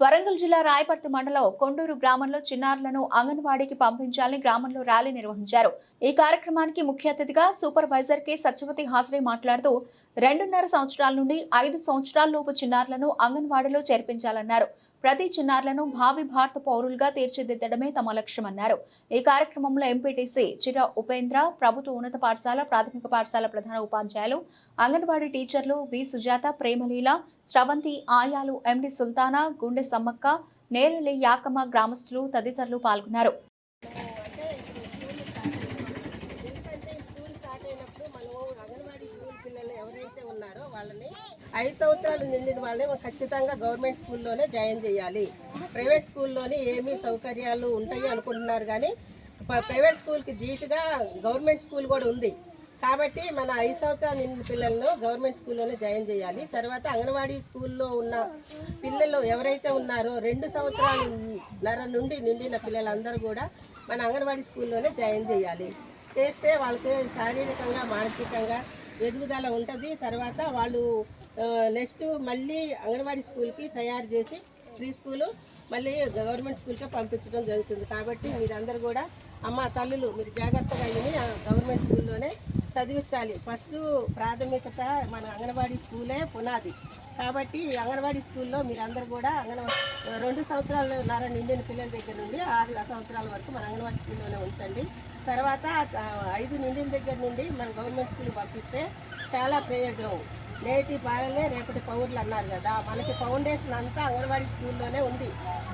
వరంగల్ జిల్లా రాయపర్తి మండలం కొండూరు గ్రామంలో చిన్నారులను అంగన్వాడీకి పంపించాలని గ్రామంలో ర్యాలీ నిర్వహించారు. ఈ కార్యక్రమానికి ముఖ్య అతిథిగా సూపర్వైజర్ కె. సత్యవతి హాజరై మాట్లాడుతూ రెండున్నర సంవత్సరాల నుండి ఐదు సంవత్సరాల లోపు చిన్నారులను అంగన్వాడీలో చేర్పించాలన్నారు. ప్రతి చిన్నారులను భావి భారత పౌరులుగా తీర్చిదిద్దడమే తమ లక్ష్యమన్నారు. ఈ కార్యక్రమంలో ఎంపీటీసీ చిర ఉపేంద్ర ప్రభుత్వ ఉన్నత పాఠశాల ప్రాథమిక పాఠశాల ప్రధాన ఉపాధ్యాయులు అంగన్వాడీ టీచర్లు వి. సుజాత ప్రేమలీల స్రవంతి ఆయాలు ఎండి సుల్తానా గుండె సమ్మక్క నేరలి యాకమ్మ గ్రామస్తులు తదితరులు పాల్గొన్నారు ఎందుకంటే ఈ స్కూల్ స్టార్ట్ అయినప్పుడు మనం అంగన్వాడీ స్కూల్ పిల్లలు ఎవరైతే ఉన్నారో వాళ్ళని. ఐదు సంవత్సరాలు నిండిన వాళ్ళని మనం ఖచ్చితంగా గవర్నమెంట్ స్కూల్లోనే జాయిన్ చేయాలి. ప్రైవేట్ స్కూల్లోనే ఏమీ సౌకర్యాలు ఉంటాయి అనుకుంటున్నారు కానీ ప్రైవేట్ స్కూల్కి ధీటుగా గవర్నమెంట్ స్కూల్ కూడా ఉంది. కాబట్టి మన ఐదు సంవత్సరాలు నిండిన పిల్లలను గవర్నమెంట్ స్కూల్లోనే జాయిన్ చేయాలి. తర్వాత అంగన్వాడీ స్కూల్లో ఉన్న పిల్లలు ఎవరైతే ఉన్నారో రెండు సంవత్సరాల నర నుండి నిండిన పిల్లలందరూ కూడా మన అంగన్వాడీ స్కూల్లోనే జాయిన్ చేయాలి. చేస్తే వాళ్ళకి శారీరకంగా మానసికంగా ఎదుగుదల ఉంటుంది. తర్వాత వాళ్ళు నెక్స్ట్ మళ్ళీ అంగన్వాడీ స్కూల్కి తయారు చేసి ప్రీ స్కూలు మళ్ళీ గవర్నమెంట్ స్కూల్కే పంపించడం జరుగుతుంది. కాబట్టి మీరందరూ కూడా అమ్మ తల్లులు మీరు జాగ్రత్తగా విని ఆ గవర్నమెంట్ స్కూల్లోనే చదివించాలి. ఫస్ట్ ప్రాథమికత మన అంగన్వాడీ స్కూలే పునాది. కాబట్టి అంగన్వాడీ స్కూల్లో మీరందరూ కూడా అంగన రెండు సంవత్సరాల నర నిండిన పిల్లల దగ్గర నుండి ఆరు సంవత్సరాల వరకు మన అంగన్వాడీ స్కూల్లోనే ఉంచండి. తర్వాత ఐదు నిండిన దగ్గర నుండి మన గవర్నమెంట్ స్కూల్ పంపిస్తే చాలా ప్రయోజనం. నేటి బాలలే రేపటి పౌరులు అన్నారు కదా. మనకి ఫౌండేషన్ అంతా అంగన్వాడీ స్కూల్లోనే ఉంది.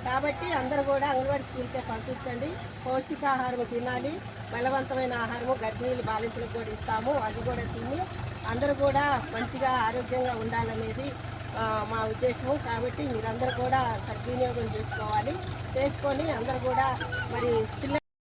కాబట్టి అందరూ కూడా అంగన్వాడీ స్కూల్కే పంపించండి. పౌష్టికాహారం తినాలి. బలవంతమైన ఆహారము గర్భిణీలు బాలింతలకు కూడా ఇస్తాము. అది కూడా తిని అందరూ కూడా మంచిగా ఆరోగ్యంగా ఉండాలనేది మా ఉద్దేశము. కాబట్టి మీరందరూ కూడా సద్వినియోగం చేసుకోవాలి. చేసుకొని అందరూ కూడా మరి పిల్ల